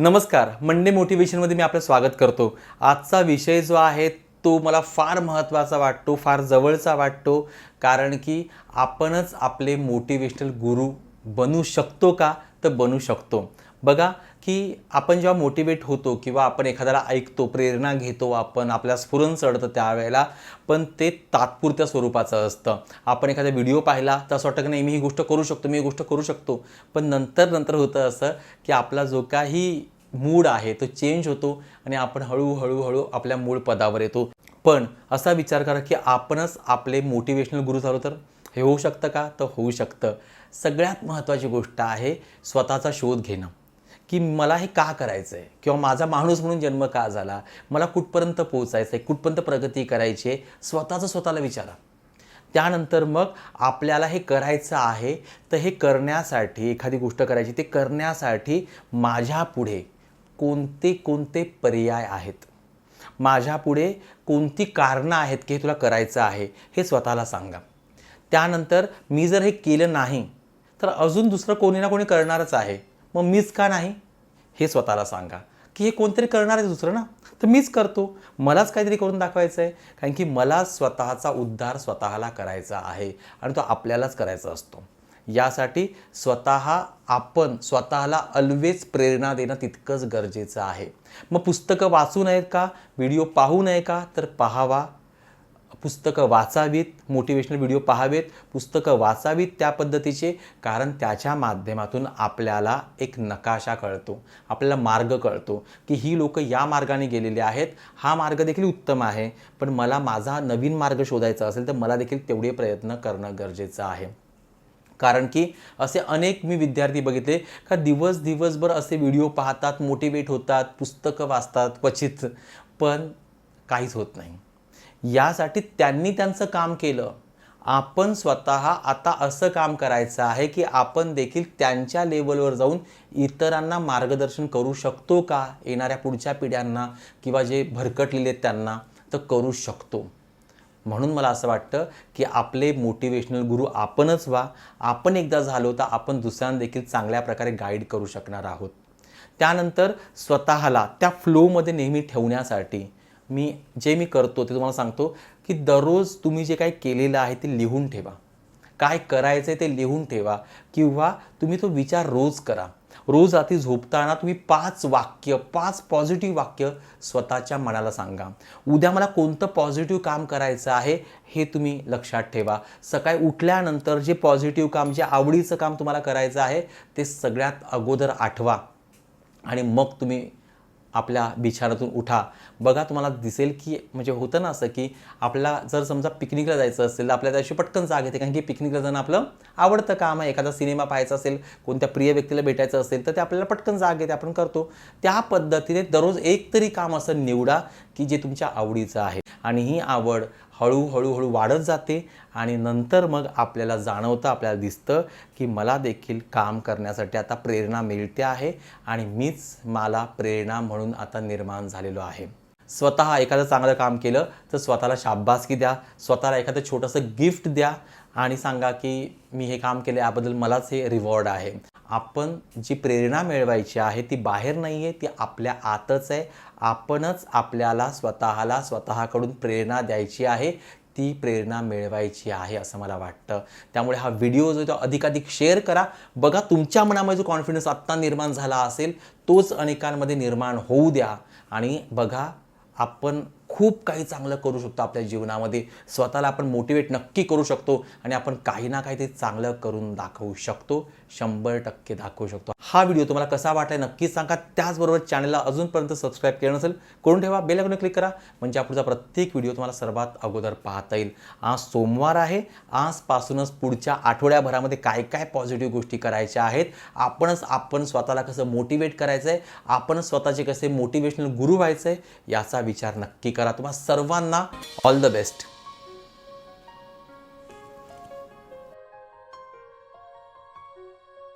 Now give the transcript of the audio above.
नमस्कार. मंडे मोटिवेशनमध्ये मी आपलं स्वागत करतो. आजचा विषय जो आहे तो मला फार महत्त्वाचा वाटतो फार जवळचा वाटतो. कारण की आपणच आपले मोटिवेशनल गुरु बनू शकतो का? तर बनू शकतो. बघा की आपण जेव्हा मोटिवेट होतो किंवा आपण एखाद्याला ऐकतो प्रेरणा घेतो आपण आपल्या स्फुरण चढतं त्यावेळेला पण ते तात्पुरत्या स्वरूपाचं असतं. आपण एखादा व्हिडिओ पाहिला तर असं वाटतं की नाही मी ही गोष्ट करू शकतो मी ही गोष्ट करू शकतो. पण नंतर नंतर होतं असं की आपला जो काही मूड आहे तो चेंज होतो आणि आपण हळूहळू हळू आपल्या मूळ पदावर येतो. पण असा विचार करा की आपणच आपले मोटिवेशनल गुरु झालो तर? हे होऊ शकतं का? तर होऊ शकतं. सगळ्यात महत्त्वाची गोष्ट आहे स्वतःचा शोध घेणं. की मला हे का करायचं आहे किंवा माझा माणूस म्हणून जन्म का झाला? मला कुठपर्यंत पोचायचं आहे कुठपर्यंत प्रगती करायची आहे? स्वतःचं स्वतःला विचारा. त्यानंतर मग आपल्याला हे करायचं आहे तर हे करण्यासाठी एखादी गोष्ट करायची ते करण्यासाठी माझ्यापुढे कोणते कोणते पर्याय आहेत? माझ्यापुढे कोणती कारणं आहेत की हे तुला करायचं आहे? हे स्वतःला सांगा. त्यानंतर मी जर हे केलं नाही तर अजून दुसरं कोणी ना कोणी करणारच आहे. मग मीच का नाही? हे स्वतःला सांगा. की हे कोणतरी करणार आहे दुसरं ना? तर मीच करतो. मलाच काहीतरी करून दाखवायचं आहे कारण की मला स्वतःचा उद्धार स्वतःला करायचा आहे आणि तो आपल्यालाच करायचा असतो. यासाठी स्वतः आपण स्वतःला अल्वेज प्रेरणा देणं तितकंच गरजेचं आहे. मग पुस्तकं वाचू नयेत का? व्हिडिओ पाहू नये का? तर पाहावा. पुस्तकं वाचावीत मोटिवेशनल व्हिडिओ पाहावेत पुस्तकं वाचावीत त्या पद्धतीचे कारण त्याच्या माध्यमातून आपल्याला एक नकाशा कळतो आपल्याला मार्ग कळतो की ही लोक या मार्गाने गेलेली आहेत हा मार्ग देखील उत्तम आहे पण मला माझा नवीन मार्ग शोधायचा असेल तर मला देखील तेवढे प्रयत्न करणं गरजेचं आहे. कारण की असे अनेक मी विद्यार्थी बघितले का दिवस दिवसभर असे व्हिडिओ पाहतात मोटिवेट होतात पुस्तकं वाचतात क्वचित पण काहीच होत नाही. यासाठी त्यांनी त्यांचं काम केलं. आपण स्वतः आता असं काम करायचं आहे की आपण देखील त्यांच्या लेवलवर जाऊन इतरांना मार्गदर्शन करू शकतो का? येणाऱ्या पुढच्या पिढ्यांना किंवा जे भरकटलेले आहेत त्यांना तर करू शकतो. म्हणून मला असं वाटतं की आपले मोटिवेशनल गुरु आपणच व्हा. आपण एकदा झालो तर आपण दुसऱ्यांना देखील चांगल्या प्रकारे गाईड करू शकणार आहोत. त्यानंतर स्वतःला त्या फ्लोमध्ये नेहमी ठेवण्यासाठी मी जे मी करतो ते तुम्हाला सांगतो की दररोज तुम्ही जे काही केलेलं आहे ते लिहून ठेवा. काय करायचं आहे ते लिहून ठेवा. किंवा तुम्ही तो विचार रोज करा. रोज आधी झोपताना तुम्ही पाच वाक्य पाच पॉझिटिव्ह वाक्य स्वतःच्या मनाला सांगा. उद्या मला कोणतं पॉझिटिव्ह काम करायचं आहे हे तुम्ही लक्षात ठेवा. सकाळी उठल्यानंतर जे पॉझिटिव्ह काम जे आवडीचं काम तुम्हाला करायचं आहे ते सगळ्यात अगोदर आठवा. आणि मग तुम्ही आपल्या बिछारातून उठा. बघा तुम्हाला दिसेल की म्हणजे होतं ना असं की आपला जर समजा पिकनिकला जायचं असेल तर आपल्याला त्याशी पटकन जाग येते. कारण की पिकनिकला जाणं आपलं आवडतं काम आहे. एखादा सिनेमा पाहायचा असेल कोणत्या प्रिय व्यक्तीला भेटायचं असेल तर ते आपल्याला पटकन जाग येते. आपण करतो. त्या पद्धतीने दररोज एक तरी काम असं निवडा की जे तुमच्या आवडीचं आहे. आणि ही आवड हळूहळूहळू वाढत जाते आणि नंतर मग आपल्याला जाणवतं आपल्याला दिसतं की मला देखील काम करण्यासाठी आता प्रेरणा मिळते आहे आणि मीच मला प्रेरणा म्हणून आता निर्माण झालेलो आहे. स्वतः एखादं चांगलं काम केलं तर स्वतःला शाबासकी द्या स्वतःला एखादं छोटंसं गिफ्ट द्या आणि सांगा की मी हे काम केलं याबद्दल मलाच हे रिवॉर्ड आहे. आपण जी प्रेरणा मिळवायची आहे ती बाहेर नाही आहे ती आपल्या आतच आहे. आपणच आपल्याला स्वतःला स्वतःकडून प्रेरणा द्यायची आहे ती प्रेरणा मिळवायची आहे असं मला वाटतं. त्यामुळे हा व्हिडिओ जो तो अधिकाधिक शेअर करा. बघा तुमच्या मनामध्ये जो कॉन्फिडन्स आत्ता निर्माण झाला असेल तोच अनेकांमध्ये निर्माण होऊ द्या. आणि बघा आपण खूप काही चांगलं करू शकतो आपल्या जीवनामध्ये. स्वतःला आपण मोटिवेट नक्की करू शकतो आणि आपण काही ना काही ते चांगलं करून दाखवू शकतो. शंभर टक्के दाखवू शकतो. हा व्हिडिओ तुम्हाला कसा वाटला नक्कीच सांगा. त्याचबरोबर चॅनलला अजूनपर्यंत सबस्क्राईब केलं नसेल करून ठेवा. बेल आयकॉन क्लिक करा. म्हणजे पुढचा प्रत्येक व्हिडिओ तुम्हाला सर्वात अगोदर पाहता येईल. आज सोमवार आहे. आजपासूनच पुढच्या आठवड्याभरामध्ये काय काय पॉझिटिव्ह गोष्टी करायच्या आहेत. आपणच आपण स्वतःला कसं मोटिवेट करायचं आहे आपणच स्वतःचे कसे मोटिवेशनल गुरु व्हायचं आहे याचा विचार नक्की करा. तुम्हा सर्वांना ऑल द बेस्ट